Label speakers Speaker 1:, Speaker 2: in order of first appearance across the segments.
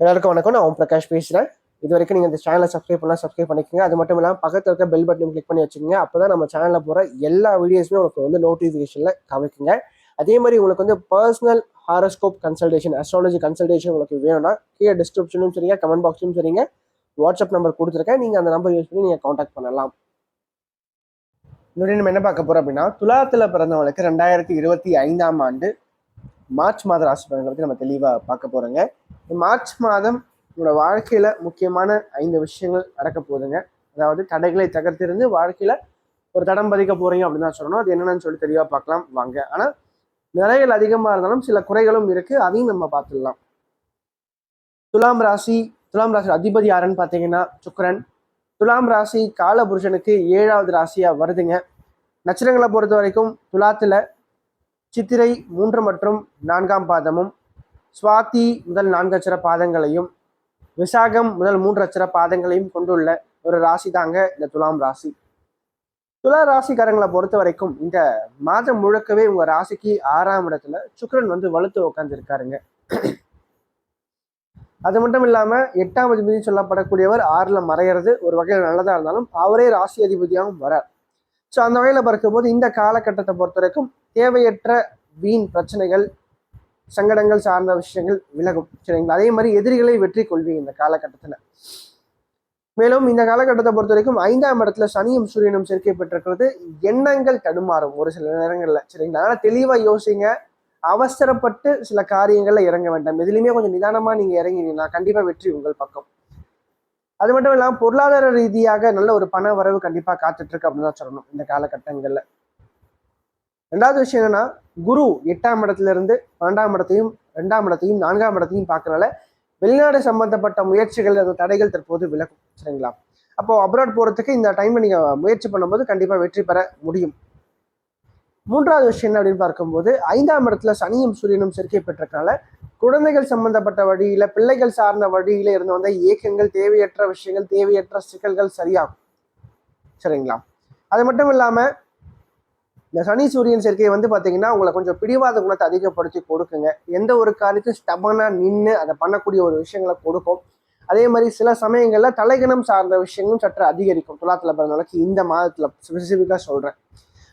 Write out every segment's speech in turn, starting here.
Speaker 1: எல்லாருக்கும் வணக்கம். நான் ஓம் பிரகாஷ் பேசுகிறேன் இது வரைக்கும் நீங்கள் இந்த சேனலை சப்ஸ்கிரைப் பண்ணலாம் சப்ஸ்கிரைப் பண்ணிக்கோங்க. அது மட்டும் இல்லாமல் பக்கத்தில் இருக்க பெல் பட்டன் கிளிக் பண்ணி வச்சுக்கோங்க. அப்போ தான் நம்ம சேனலில் போகிற எல்லா வீடியோஸுமே உங்களுக்கு வந்து நோட்டிஃபிகேஷனில் கவனிக்குங்க அதே மாதிரி உங்களுக்கு வந்து personal horoscope consultation astrology consultation உங்களுக்கு வேணும்னா கீழே டிஸ்கிரிப்ஷனும் சரிங்க கமெண்ட் பாக்ஸும் சரிங்க. வாட்ஸ்அப் நம்பர் கொடுத்துருக்கேன். நீங்கள் அந்த நம்பர் யூஸ் பண்ணி நீங்கள் காண்டாக்ட் பண்ணலாம். இன்னொரு நம்ம என்ன பார்க்க போகிறோம் அப்படின்னா துலாத்தில் பிறந்தவங்களுக்கு ரெண்டாயிரத்தி இருபத்தி ஐந்தாம் ஆண்டு மார்ச் மாத ராசி பலன்களை பற்றி நம்ம தெளிவாக பார்க்க போகிறோங்க மார்ச் மாதம் உங்களோட வாழ்க்கையில் முக்கியமான ஐந்து விஷயங்கள் நடக்க போகுதுங்க. அதாவது தடைகளை தகர்த்திருந்து வாழ்க்கையில் ஒரு தடம் பதிக்க போகிறீங்க அப்படின்னு தான் சொல்லணும். அது என்னென்னு சொல்லி தெளிவாக பார்க்கலாம். வாங்க. ஆனால் நிறைகள் அதிகமாக இருந்தாலும் சில குறைகளும் இருக்குது அதையும் நம்ம பார்த்துடலாம். துலாம் ராசி துலாம் ராசி அதிபதி யாருன்னு பார்த்தீங்கன்னா சுக்கரன். துலாம் ராசி காலபுருஷனுக்கு ஏழாவது ராசியாக வருதுங்க. நட்சத்திரங்களை பொறுத்த வரைக்கும் துலாத்தில் சித்திரை மூன்று மற்றும் நான்காம் பாதமும் சுவாதி முதல் நான்கு அச்சர பாதங்களையும் விசாகம் முதல் மூன்று அச்சர பாதங்களையும் கொண்டுள்ள ஒரு ராசி தாங்க இந்த துலாம் ராசி. துலா ராசிக்காரங்களை பொறுத்த வரைக்கும் இந்த மாதம் முழுக்கவே உங்க ராசிக்கு ஆறாம் இடத்துல சுக்கரன் வந்து வலுத்து உட்காந்துருக்காருங்க அது மட்டும் இல்லாம எட்டாம் அதிபதி சொல்லப்படக்கூடியவர் ஆறுல மறையிறது ஒரு வகையில் நல்லதா இருந்தாலும் அவரே ராசி அதிபதியாகவும் வரார். ஸோ அந்த வகையில பார்க்கும்போது இந்த காலகட்டத்தை பொறுத்த வரைக்கும் தேவையற்ற வீண் பிரச்சனைகள் சங்கடங்கள் சார்ந்த விஷயங்கள் விலகும் சரிங்களா? அதே மாதிரி எதிரிகளை வெற்றி கொள்வீங்க இந்த காலகட்டத்தில். மேலும் இந்த காலகட்டத்தை பொறுத்த வரைக்கும் ஐந்தாம் இடத்துல சனியும் சூரியனும் சேர்க்கை பெற்றிருக்கிறது. எண்ணங்கள் தடுமாறும் ஒரு சில நேரங்களில் சரிங்களா? அதனால் தெளிவாக யோசிங்க. அவசரப்பட்டு சில காரியங்களில் இறங்க வேண்டாம். எதுலையுமே கொஞ்சம் நிதானமாக நீங்கள் இறங்கினீங்கன்னா கண்டிப்பாக வெற்றி உங்கள் பக்கம். அது மட்டும் இல்லாமல் பொருளாதார ரீதியாக நல்ல ஒரு பண வரவு கண்டிப்பாக காத்துட்ருக்கு அப்படின்னு தான் சொல்லணும் இந்த காலகட்டங்களில். ரெண்டாவது விஷயம் என்னன்னா குரு எட்டாம் இடத்துல இருந்து பன்னெண்டாம் இடத்தையும் ரெண்டாம் இடத்தையும் நான்காம் இடத்தையும் பார்க்கறனால வெளிநாடு சம்பந்தப்பட்ட முயற்சிகள் அந்த தடைகள் தற்போது விலகும் சரிங்களா? அப்போ அப்ராட் போறதுக்கு இந்த டைம் நீங்க முயற்சி பண்ணும்போது கண்டிப்பா வெற்றி பெற முடியும். மூன்றாவது விஷயம் என்ன அப்படின்னு பார்க்கும்போது ஐந்தாம் இடத்துல சனியும் சூரியனும் சேர்க்கை பெற்றதுனால குழந்தைகள் சம்பந்தப்பட்ட வழியில பிள்ளைகள் சார்ந்த வழியில இருந்து வந்த இயக்கங்கள் தேவையற்ற விஷயங்கள் தேவையற்ற சிக்கல்கள் சரியாகும் சரிங்களா? அது மட்டும் இல்லாம இந்த சனி சூரியன் சேர்க்கை வந்து பார்த்தீங்கன்னா உங்களை கொஞ்சம் பிடிவாத குணத்தை அதிகப்படுத்தி கொடுக்குங்க. எந்த ஒரு காரியத்தையும் ஸ்டபனா நின்று அதை பண்ணக்கூடிய ஒரு விஷயங்களை கொடுக்கும். அதே மாதிரி சில சமயங்களில் தலைகணம் சார்ந்த விஷயங்களும் சற்று அதிகரிக்கும். துலாத்தில் பிறந்தவளுக்கு இந்த மாதத்தில் ஸ்பெசிஃபிக்காக சொல்கிறேன்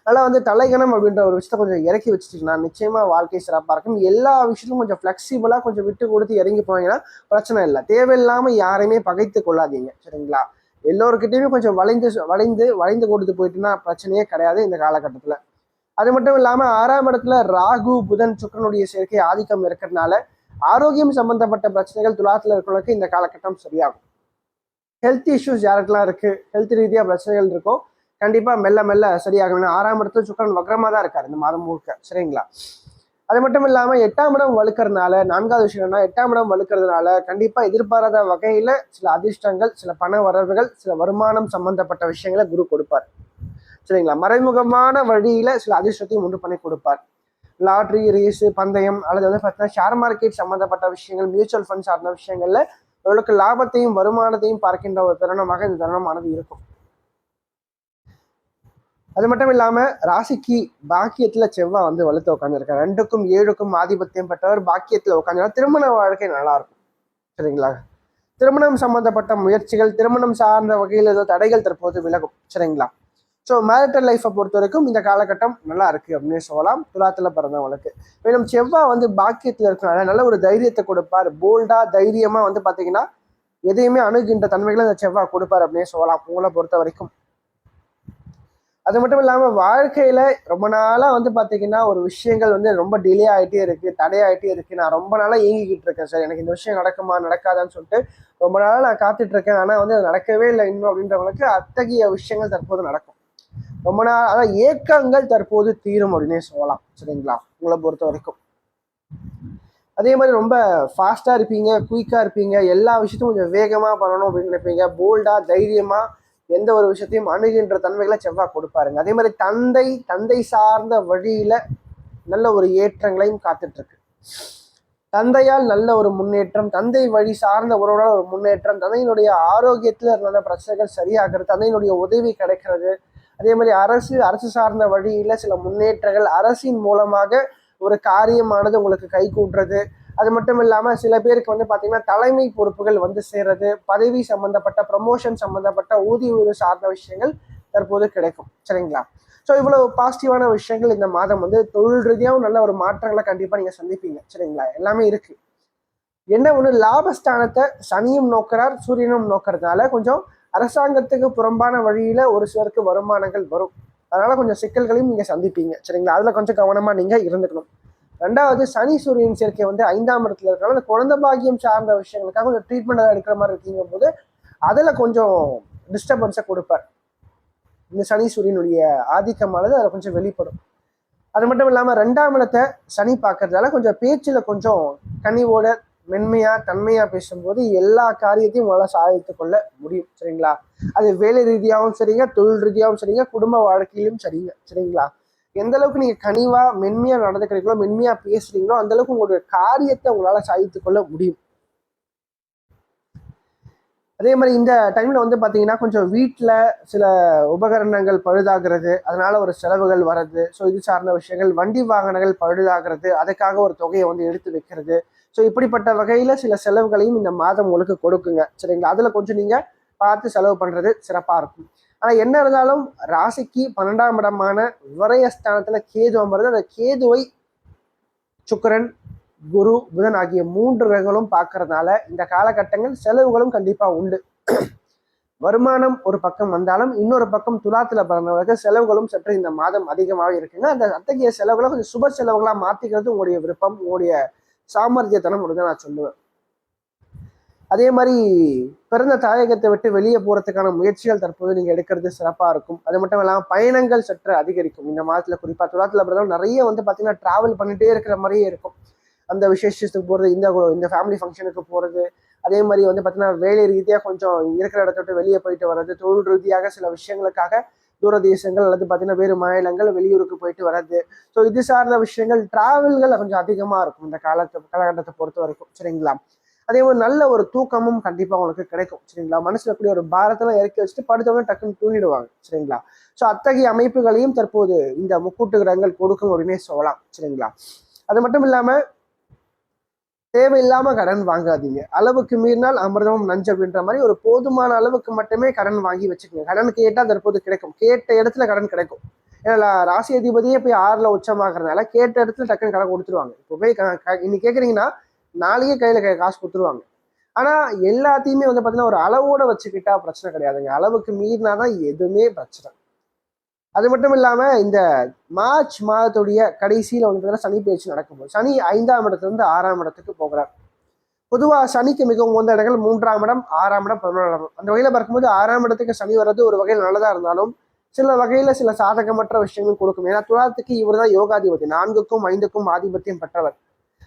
Speaker 1: அதனால் வந்து தலைகணம் அப்படின்ற ஒரு விஷயத்த கொஞ்சம் இறக்கி வச்சுட்டிங்கன்னா நிச்சயமாக வாழ்க்கை சிறப்பாக இருக்கும். எல்லா விஷயத்தையும் கொஞ்சம் ஃப்ளெக்சிபிளாக கொஞ்சம் விட்டு கொடுத்து இறங்கி போனீங்கன்னா பிரச்சனை இல்லை. தேவையில்லாமல் யாரையுமே பகைத்து கொள்ளாதீங்க. சரிங்களா? எல்லோருக்கிட்டையுமே கொஞ்சம் வளைந்து வளைந்து வளைந்து கொடுத்து போயிட்டுனா பிரச்சனையே கிடையாது இந்த காலகட்டத்தில். அது மட்டும் இல்லாமல் ஆறாம் இடத்துல ராகு புதன் சுக்கரனுடைய சேர்க்கை ஆதிக்கம் இருக்கிறதுனால ஆரோக்கியம் சம்பந்தப்பட்ட பிரச்சனைகள் துலாத்தில் இருக்கிறவங்களுக்கு இந்த காலகட்டம் சரியாகும். ஹெல்த் இஷ்யூஸ் யாருக்கெல்லாம் இருக்குது ஹெல்த் ரீதியாக பிரச்சனைகள் இருக்கோ கண்டிப்பாக மெல்ல மெல்ல சரியாகும் ஏன்னா ஆறாம் இடத்துல சுக்கரன் வக்ரமா தான் இருக்கார் இந்த மாதம் முழுக்க. சரிங்களா? அது மட்டும் இல்லாம எட்டாம் இடம் வலுக்கிறதுனால நான்காவது விஷயம் என்ன எட்டாம் இடம் வலுக்கிறதுனால கண்டிப்பா எதிர்பாராத வகையில சில அதிர்ஷ்டங்கள் சில பண வரவுகள் சில வருமானம் சம்பந்தப்பட்ட விஷயங்களை குரு கொடுப்பார். சரிங்களா? மறைமுகமான வழியில சில அதிர்ஷ்டத்தையும் உண்டு பண்ணி கொடுப்பார். லாட்ரி ரேஸு பந்தயம் அல்லது வந்து பார்த்தீங்கன்னா ஷேர் மார்க்கெட் சம்பந்தப்பட்ட விஷயங்கள் மியூச்சுவல் ஃபண்ட் சார்ந்த விஷயங்கள்ல உங்களுக்கு லாபத்தையும் வருமானத்தையும் பார்க்கின்ற ஒரு தருணமாக இந்த தருணமானது இருக்கும். அது மட்டும் இல்லாம ராசிக்கு பாக்கியத்துல செவ்வாய் வந்து வலுத்து உட்காந்துருக்காரு ரெண்டுக்கும் ஏழுக்கும் ஆதிபத்தியம் பெற்றவர் பாக்கியத்துல உட்காந்துனா திருமண வாழ்க்கை நல்லா இருக்கும் சரிங்களா? திருமணம் சம்பந்தப்பட்ட முயற்சிகள் திருமணம் சார்ந்த வகையில் ஏதோ தடைகள் தற்போது விலகும். சரிங்களா? ஸோ மேரிட்டல் லைஃப்பை பொறுத்த வரைக்கும் இந்த காலகட்டம் நல்லா இருக்கு அப்படின்னு சொல்லலாம். துலாத்துல பிறந்தவங்களுக்கு. மேலும் செவ்வாய் வந்து பாக்கியத்தில் இருக்கிறனால நல்ல ஒரு தைரியத்தை கொடுப்பார். போல்டா தைரியமா வந்து பாத்தீங்கன்னா எதையுமே அணுகின்ற தன்மைகளை இந்த செவ்வாய் கொடுப்பார் அப்படின்னு சொல்லலாம். உங்களை பொறுத்த வரைக்கும் அது மட்டும் இல்லாமல் வாழ்க்கையில் ரொம்ப நாளாக வந்து பார்த்தீங்கன்னா ஒரு விஷயங்கள் வந்து ரொம்ப டிலே ஆகிட்டே இருக்குது தடையாயிட்டே இருக்குது நான் ரொம்ப நாளாக இயங்கிக்கிட்டு இருக்கேன் சார். எனக்கு இந்த விஷயம் நடக்குமா நடக்காதான்னு சொல்லிட்டு ரொம்ப நாளாக நான் காத்துட்ருக்கேன் ஆனால் வந்து அது நடக்கவே இல்லை இன்னும் அப்படின்றவங்களுக்கு அத்தகைய விஷயங்கள் தற்போது நடக்கும். ரொம்ப நாள் அதான் ஏக்கங்கள் தற்போது தீரும் அப்படின்னே சொல்லலாம். சரிங்களா? உங்களை பொறுத்த வரைக்கும். அதே மாதிரி ரொம்ப ஃபாஸ்ட்டாக இருப்பீங்க குயிக்காக இருப்பீங்க. எல்லா விஷயத்தையும் கொஞ்சம் வேகமாக பண்ணணும் அப்படின்னு நினைப்பீங்க. போல்டாக தைரியமாக எந்த ஒரு விஷயத்தையும் அணுகின்ற தன்மைகளை செவ்வாய் கொடுப்பாருங்க. அதே மாதிரி தந்தை தந்தை சார்ந்த வழியில நல்ல ஒரு ஏற்றங்களையும் காத்துட்டு இருக்கு தந்தையால் நல்ல ஒரு முன்னேற்றம் தந்தை வழி சார்ந்த உறவுகளால் ஒரு முன்னேற்றம் தந்தையினுடைய ஆரோக்கியத்துல இருந்த பிரச்சனைகள் சரியாகிறது தந்தையினுடைய உதவி கிடைக்கிறது. அதே மாதிரி அரசு அரசு சார்ந்த வழியில சில முன்னேற்றங்கள் அரசின் மூலமாக ஒரு காரியமானது உங்களுக்கு கை கூட்டுறது அது மட்டும் இல்லாமல் சில பேருக்கு வந்து பார்த்தீங்கன்னா தலைமை பொறுப்புகள் வந்து சேர்றது பதவி சம்மந்தப்பட்ட ப்ரமோஷன் சம்மந்தப்பட்ட ஊதிய உயர்வு சார்ந்த விஷயங்கள் தற்போது கிடைக்கும். சரிங்களா? ஸோ இவ்வளவு பாசிட்டிவான விஷயங்கள் இந்த மாதம் வந்து தொழில் ரீதியாகவும் நல்ல ஒரு மாற்றங்களை கண்டிப்பாக நீங்கள் சந்திப்பீங்க. சரிங்களா? எல்லாமே இருக்கு. என்ன ஒன்று லாபஸ்தானத்தை சனியும் நோக்கிறார் சூரியனும் நோக்கிறதுனால கொஞ்சம் அரசாங்கத்துக்கு புறம்பான வழியில ஒரு சிலருக்கு வருமானங்கள் வரும். அதனால கொஞ்சம் சிக்கல்களையும் நீங்க சந்திப்பீங்க. சரிங்களா? அதுல கொஞ்சம் கவனமா நீங்க இருந்துக்கணும். ரெண்டாவது சனி சூரியன் சேர்க்கை வந்து ஐந்தாம் இடத்துல இருக்கிறனால அந்த குழந்தை பாக்கியம் சார்ந்த விஷயங்களுக்காக கொஞ்சம் ட்ரீட்மெண்ட் எடுக்கிற மாதிரி இருக்கீங்க போது அதில் கொஞ்சம் டிஸ்டர்பன்ஸை கொடுப்பார். இந்த சனி சூரியனுடைய ஆதிக்கமானது அதில் கொஞ்சம் வெளிப்படும். அது மட்டும் இல்லாமல் ரெண்டாம் இடத்தை சனி பார்க்கறதால கொஞ்சம் பேச்சில் கொஞ்சம் கனிவோட மென்மையாக தன்மையாக பேசும்போது எல்லா காரியத்தையும் உங்களால் சாதித்து கொள்ள முடியும். சரிங்களா? அது வேலை ரீதியாகவும் சரிங்க தொழில் ரீதியாகவும் சரிங்க குடும்ப வாழ்க்கையிலும் சரிங்க. சரிங்களா? எந்த அளவுக்கு நீங்க கனிவா மென்மையா நடந்துக்கிறீங்களோ மென்மையா பேசுறீங்களோ அந்த அளவுக்கு உங்களுடைய காரியத்தை உங்களால சாதித்து கொள்ள முடியும். அதே மாதிரி இந்த டைம்ல வந்து பாத்தீங்கன்னா கொஞ்சம் வீட்டில் சில உபகரணங்கள் பழுதாகிறது அதனால ஒரு செலவுகள் வர்றது ஸோ இது சார்ந்த விஷயங்கள் வண்டி வாகனங்கள் பழுதாகிறது அதுக்காக ஒரு தொகையை வந்து எடுத்து வைக்கிறது. ஸோ இப்படிப்பட்ட வகையில் சில செலவுகளையும் இந்த மாதம் உங்களுக்கு கொடுக்குங்க. சரிங்களா? அதில் கொஞ்சம் நீங்கள் பார்த்து செலவு பண்ணுறது சிறப்பாக இருக்கும். ஆனால் என்ன இருந்தாலும் ராசிக்கு பன்னெண்டாம் இடமான விரயஸ்தானத்தில் கேது அமர்ந்து அந்த கேதுவை சுக்கரன் குரு புதன் ஆகிய மூன்று கிரகங்களும் பார்க்கறதுனால இந்த காலகட்டங்கள் செலவுகளும் கண்டிப்பாக உண்டு. வருமானம் ஒரு பக்கம் வந்தாலும் இன்னொரு பக்கம் துலாத்துல பிறந்தவர்களுக்கு செலவுகளும் சற்று இந்த மாதம் அதிகமாக இருக்குங்க. அந்த அத்தகைய செலவுகளை கொஞ்சம் சுப செலவுகளாக மாற்றிக்கிறது உங்களுடைய விருப்பம் உங்களுடைய சாமர்த்தியத்தனம் தான் நான் சொல்லுவேன். அதே மாதிரி பிறந்த தாயகத்தை விட்டு வெளியே போகிறதுக்கான முயற்சிகள் தற்போது நீங்கள் எடுக்கிறது சிறப்பாக இருக்கும். அது மட்டும் இல்லாமல் பயணங்கள் சற்று அதிகரிக்கும். இந்த மாதத்தில் குறிப்பாக துலாத்தில் பிறந்தவங்க நிறைய வந்து பார்த்தீங்கன்னா ட்ராவல் பண்ணிட்டே இருக்கிற மாதிரியே இருக்கும். அந்த விசேஷத்துக்கு போகிறது இந்த இந்த ஃபேமிலி ஃபங்க்ஷனுக்கு போகிறது அதே மாதிரி வந்து பார்த்தீங்கன்னா வேலை ரீதியாக கொஞ்சம் இருக்கிற இடத்த விட்டு வெளியே போயிட்டு வர்றது தொழில் ரீதியாக சில விஷயங்களுக்காக தூர தேசங்கள் அல்லது பார்த்தீங்கன்னா வேறு மாநிலங்கள் வெளியூருக்கு போயிட்டு வர்றது. ஸோ இது சார்ந்த விஷயங்கள் டிராவல்கள் கொஞ்சம் அதிகமாக இருக்கும் இந்த காலத்தை காலகட்டத்தை பொறுத்த வரைக்கும். சரிங்களா? அதே மாதிரி நல்ல ஒரு தூக்கமும் கண்டிப்பாக உங்களுக்கு கிடைக்கும் சரிங்களா? மனசுல கூடிய ஒரு பாரத்தெல்லாம் இறக்கி வச்சுட்டு படுத்தவங்க டக்குன்னு தூங்கிடுவாங்க சரிங்களா? ஸோ அத்தகைய அமைப்புகளையும் தற்போது இந்த முக்கூட்டு கிரகங்கள் கொடுக்கும் அப்படின்னே சொல்லலாம் சரிங்களா? அது மட்டும் இல்லாமல் தேவையில்லாம கடன் வாங்காதீங்க. அளவுக்கு மீறினால் அமிர்தமும் நஞ்சு அப்படின்ற மாதிரி ஒரு போதுமான அளவுக்கு மட்டுமே கடன் வாங்கி வச்சுக்கோங்க. கடன் கேட்டால் தற்போது கிடைக்கும். கேட்ட இடத்துல கடன் கிடைக்கும். ஏன்னா ராசி அதிபதியே போய் ஆறுல உச்சமாகறதுனால கேட்ட இடத்துல டக்குன்னு கடன் கொடுத்துருவாங்க. இப்போ போய் இன்னைக்கு கேட்குறீங்கன்னா நாளைக்கே கையில காசு கொடுத்துருவாங்க. ஆனா எல்லாத்தையுமே வந்து பார்த்தீங்கன்னா ஒரு அளவோட வச்சுக்கிட்டா பிரச்சனை கிடையாதுங்க. அளவுக்கு மீறினா தான் எதுவுமே பிரச்சனை. அது மட்டும் இல்லாமல் இந்த மார்ச் மாதத்துடைய கடைசியில் வந்து பார்த்தீங்கன்னா சனி பயிற்சி நடக்கும்போது சனி ஐந்தாம் இடத்துலேருந்து ஆறாம் இடத்துக்கு போகிறார். பொதுவாக சனிக்கு மிகவும் உந்த இடங்கள் மூன்றாம் இடம் ஆறாம் இடம் பதினொன்றாம் இடம். அந்த வகையில் பார்க்கும்போது ஆறாம் இடத்துக்கு சனி வர்றது ஒரு வகையில் நல்லதாக இருந்தாலும் சில வகையில் சில சாதகமற்ற விஷயங்கள் கொடுக்கும். ஏன்னா துலாத்துக்கு இவர் தான் யோகாதிபதி. நான்குக்கும் ஐந்துக்கும் ஆதிபத்தியம் பெற்றவர்.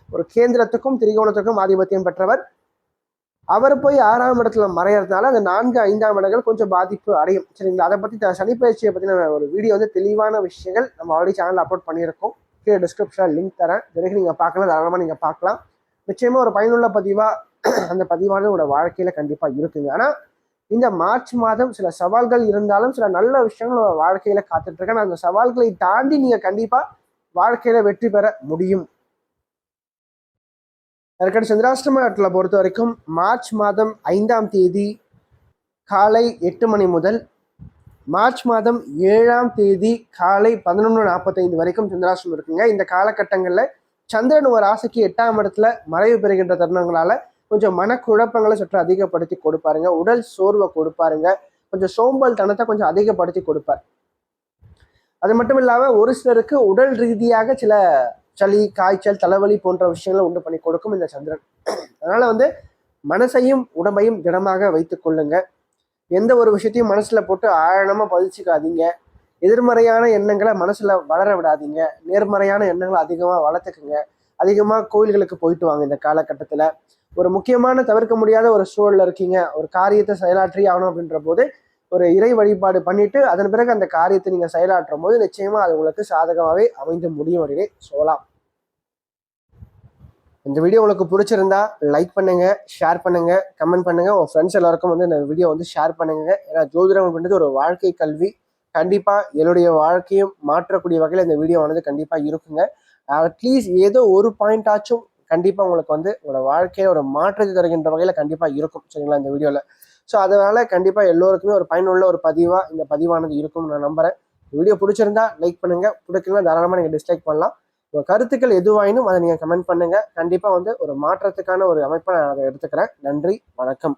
Speaker 1: ஒரு கேந்திரத்துக்கும் திரிகோணத்துக்கும் ஆதிபத்தியம் பெற்றவர். அவர் போய் ஆறாம் இடத்துல மறையறதுனால அந்த நான்கு ஐந்தாம் இடங்கள் கொஞ்சம் பாதிப்பு அடையும். சரிங்களா? அதை பற்றி சனிப்பயிற்சியை பற்றின ஒரு வீடியோ வந்து தெளிவான விஷயங்கள் நம்ம ஆல்ரெடி சேனல் அப்லோட் பண்ணியிருக்கோம். கீழே டிஸ்கிரிப்ஷனில் லிங்க் தரேன். தினக்கு நீங்கள் பார்க்கலாம் தாராளமாக நீங்கள் பார்க்கலாம். நிச்சயமாக ஒரு பயனுள்ள பதிவாக அந்த பதிவானது உங்களோட வாழ்க்கையில் கண்டிப்பாக இருக்குங்க. ஆனால் இந்த மார்ச் மாதம் சில சவால்கள் இருந்தாலும் சில நல்ல விஷயங்கள் வாழ்க்கையில் காத்துட்ருக்கேன் அந்த சவால்களை தாண்டி நீங்கள் கண்டிப்பாக வாழ்க்கையில் வெற்றி பெற முடியும். அதற்கடுத்து சந்திராஷ்டமத்தில் பொறுத்த வரைக்கும் மார்ச் மாதம் ஐந்தாம் தேதி காலை எட்டு மணி முதல் மார்ச் மாதம் ஏழாம் தேதி காலை பதினொன்று நாற்பத்தைந்து வரைக்கும் சந்திராஷ்டிரம் இருக்குங்க. இந்த காலகட்டங்களில் சந்திரன் ஒரு ராசிக்கு எட்டாம் இடத்துல மறைவு பெறுகின்ற தருணங்களால கொஞ்சம் மனக்குழப்பங்களை சற்று அதிகப்படுத்தி கொடுப்பாருங்க. உடல் சோர்வை கொடுப்பாருங்க. கொஞ்சம் சோம்பல் தனத்தை கொஞ்சம் அதிகப்படுத்தி கொடுப்பார். அது மட்டும் இல்லாமல் ஒரு சிலருக்கு உடல் ரீதியாக சில சளி காய்ச்சல் தலைவலி போன்ற விஷயங்களை உண்டு பண்ணி கொடுக்கும் இந்த சந்திரன். அதனால வந்து மனசையும் உடம்பையும் திடமாக வைத்து கொள்ளுங்க. எந்த ஒரு விஷயத்தையும் மனசுல போட்டு ஆழமா பதிச்சுக்காதீங்க. எதிர்மறையான எண்ணங்களை மனசுல வளர விடாதீங்க. நேர்மறையான எண்ணங்களை அதிகமாக வளர்த்துக்குங்க. அதிகமாக கோயில்களுக்கு போயிட்டு வாங்க இந்த காலகட்டத்தில். ஒரு முக்கியமான தவிர்க்க முடியாத ஒரு சூழலில் இருக்கீங்க. ஒரு காரியத்தை செயலாற்றி ஆகணும் அப்படின்ற போது ஒரு இறை வழிபாடு பண்ணிட்டு அதன் பிறகு அந்த காரியத்தை நீங்க செயலாற்றும் போது நிச்சயமா அது உங்களுக்கு சாதகமாகவே அமைந்து முடியும் அப்படின்னு சொல்லலாம். இந்த வீடியோ உங்களுக்கு பிடிச்சிருந்தா லைக் பண்ணுங்க ஷேர் பண்ணுங்க கமெண்ட் பண்ணுங்க. உங்க ஃப்ரெண்ட்ஸ் எல்லாருக்கும் வந்து இந்த வீடியோ வந்து ஷேர் பண்ணுங்க. ஏன்னா ஜோதிடம் அப்படின்றது ஒரு வாழ்க்கை கல்வி. கண்டிப்பா என்னுடைய வாழ்க்கையும் மாற்றக்கூடிய வகையில் இந்த வீடியோ ஆனது கண்டிப்பா இருக்குங்க. அட்லீஸ்ட் ஏதோ ஒரு பாயிண்ட் ஆச்சும் கண்டிப்பா உங்களுக்கு வந்து உங்களோட வாழ்க்கையில ஒரு மாற்றத்தை தருகின்ற வகையில கண்டிப்பா இருக்கும். சரிங்களா இந்த வீடியோல ஸோ அதனால் கண்டிப்பாக எல்லோருக்குமே ஒரு பயனுள்ள ஒரு பதிவாக இந்த பதிவானது இருக்கும்னு நான் நம்புறேன். வீடியோ பிடிச்சிருந்தா லைக் பண்ணுங்கள் பிடிக்கலாம் தாராளமாக நீங்கள் டிஸ்லைக் பண்ணலாம். உங்கள் கருத்துக்கள் எதுவாயினும் அதை நீங்கள் கமெண்ட் பண்ணுங்கள் கண்டிப்பாக வந்து ஒரு மாற்றத்துக்கான ஒரு அமைப்பை நான் அதை எடுத்துக்கிறேன். நன்றி. வணக்கம்.